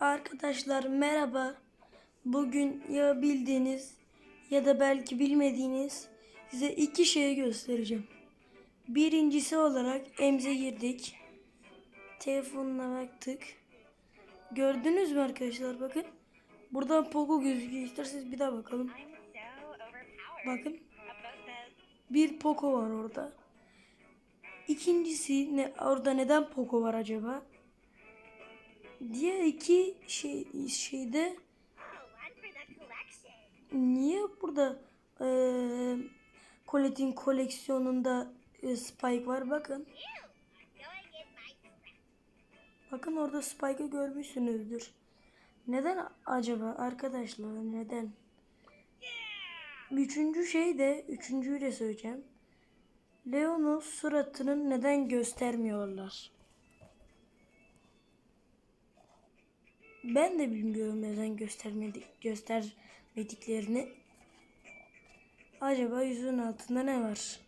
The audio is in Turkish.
Arkadaşlar merhaba. Bugün ya bildiğiniz ya da belki bilmediğiniz size iki şey göstereceğim. Birincisi olarak emze girdik. Telefonuna baktık. Gördünüz mü arkadaşlar bakın. Buradan Poco gözüküyor. İsterseniz bir daha bakalım. Bakın. Bir Poco var orada. İkincisi ne orada neden Poco var acaba? Diğer iki şey şeyde niye burada eee Colette'in koleksiyonunda e, Spike var bakın. Bakın orada Spike'ı görmüşsünüzdür. Neden acaba arkadaşlar neden? Üçüncü şey de üçüncüyü de söyleyeceğim. Leon'un suratını neden göstermiyorlar? Ben de bilmiyorum neden göstermedik göstermediklerini. Acaba yüzün altında ne var?